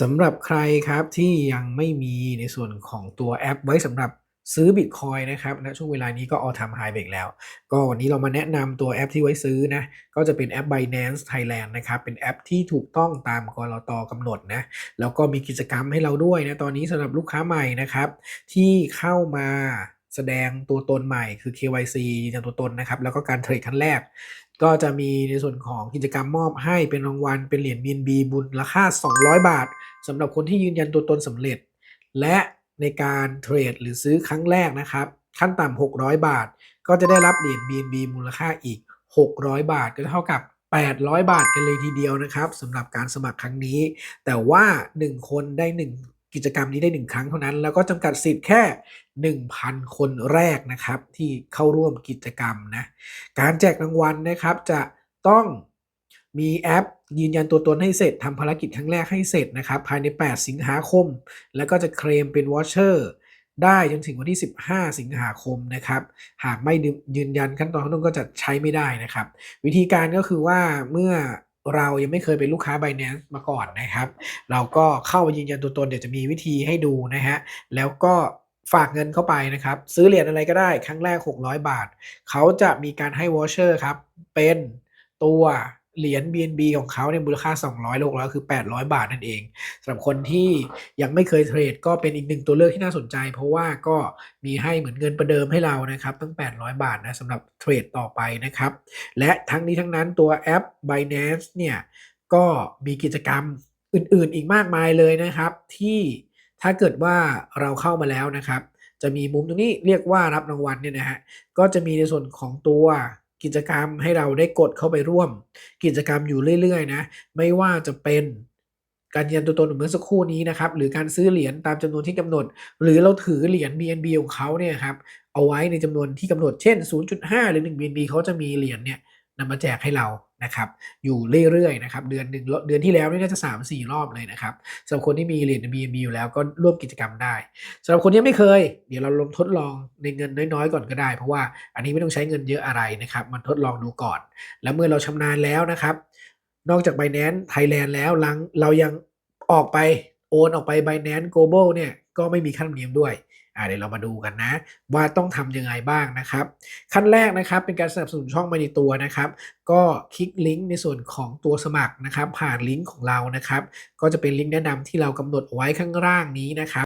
สำหรับใครครับที่ยังไม่มีในส่วนของตัวแอปไว้สำหรับซื้อบิตคอยนะครับณช่วงเวลานี้ก็ All Time High ไปอีกแล้ว ก็วันนี้เรามาแนะนำตัวแอปที่ไว้ซื้อนะก็จะเป็นแอป Binance Thailand นะครับ เป็นแอปที่ถูกต้องตามกลตกำหนดนะแล้วก็มีกิจกรรมให้เราด้วยนะตอนนี้สำหรับลูกค้าใหม่นะครับ ที่เข้ามา แสดงตัวตนใหม่คือ KYC ยืนยันตัวตนนะครับ แล้วก็การเทรดครั้งแรก ก็จะมีในส่วนของกิจกรรมมอบให้เป็นรางวัลเป็นเหรียญ BNB บุญราคา 200 บาทสำหรับคนที่ยืนยันตัวตนสำเร็จ และในการเทรดหรือซื้อครั้งแรกนะครับ ขั้นต่ำ600 บาท ก็จะได้รับเหรียญ BNB มูลค่าอีก 600 บาท ก็เท่ากับ 800 บาทกันเลยทีเดียวนะครับสำหรับการสมัครครั้งนี้ แต่ว่า 1 คนได้ 1 กิจกรรมนี้ได้ 1 ครั้งเท่านั้น แล้วก็จำกัดสิทธิ์แค่ 1,000 คนแรกนะครับ ที่เข้าร่วมกิจกรรมนะการแจกรางวัลนะครับจะต้องมีแอปยืนยันตัวตนให้เสร็จทำภารกิจครั้งแรกให้เสร็จนะครับ ภายใน 8 สิงหาคม แล้วก็จะเคลมเป็นวอชเชอร์ได้จนถึงวันที่ 15 สิงหาคมนะครับ หากไม่ยืนยันขั้นตอนข้างต้นก็จะใช้ไม่ได้นะครับ วิธีการก็คือว่าเมื่อ เรายังไม่เคยเป็นลูกค้า Binance มาก่อนนะครับ เราก็เข้ายืนยันตัวตนเดี๋ยวจะมีวิธีให้ดูนะฮะ แล้วก็ฝากเงินเข้าไปนะครับ ซื้อเหรียญอะไรก็ได้ ครั้งแรก 600 บาท เขาจะมีการให้วอชเชอร์ครับ เป็นตัวเหรียญ BNB ของเขาเนี่ยมูลค่า 200โลแล้วคือ 800 บาทนั่นเอง สำหรับคนที่ยังไม่เคยเทรดก็เป็นอีกหนึ่งตัวเลือกที่น่าสนใจ เพราะว่าก็มีให้เหมือนเงินประเดิมให้เรานะครับตั้ง 800 บาทนะสำหรับเทรดต่อไปนะครับ และทั้งนี้ทั้งนั้นตัวแอป Binance เนี่ยก็มีกิจกรรมอื่นๆ อีกมากมายเลยนะครับ ที่ถ้าเกิดว่าเราเข้ามาแล้วนะครับ จะมีมุมตรงนี้เรียกว่ารับรางวัลเนี่ยนะฮะก็จะมีในส่วนของตัวกิจกรรมให้เราได้กดเข้าไปร่วม กิจกรรมอยู่เรื่อยๆนะไม่ว่าจะเป็น การยืนยันตัวตนเหมือนสักครู่นี้นะครับหรือการซื้อเหรียญตามจำนวนที่กำหนด หรือเราถือเหรียญ BNB ของเขาเนี่ยครับเอาไว้ในจำนวนที่กำหนดเช่น 0.5 หรือ 1 BNB เขาจะมีเหรียญเนี่ยนำมาแจกให้เรานะครับอยู่เรื่อยๆนะครับเดือนหนึ่งเดือนที่แล้วนี่น่าจะ 3-4 รอบเลยนะครับสำหรับคนที่มีเหรียญ BNB อยู่แล้วก็ร่วมกิจกรรมได้สำหรับคนที่ไม่เคย เดี๋ยวเราลองทดลองในเงินน้อยๆ ก่อนก็ได้ เพราะว่าอันนี้ไม่ต้องใช้เงินเยอะอะไรนะครับมันทดลองดูก่อน แล้วเมื่อเราชำนาญแล้วนะครับ นอกจาก Binance Thailand แล้วลังเรายังออกไปโอนออกไป Binance Global เนี่ยก็ไม่มีขั้นเนียมด้วยอ่าเดี๋ยวเรามาดูกันนะ ว่าต้องทำยังไงบ้างนะครับ ขั้นแรกนะครับเป็นการสนับสนุนช่องมาในตัวนะครับ ก็คลิกลิงก์ในส่วนของตัวสมัครนะครับ ผ่านลิงก์ของเรานะครับ ก็จะเป็นลิงก์แนะนำที่เรากำหนดไว้ข้างล่างนี้นะครับ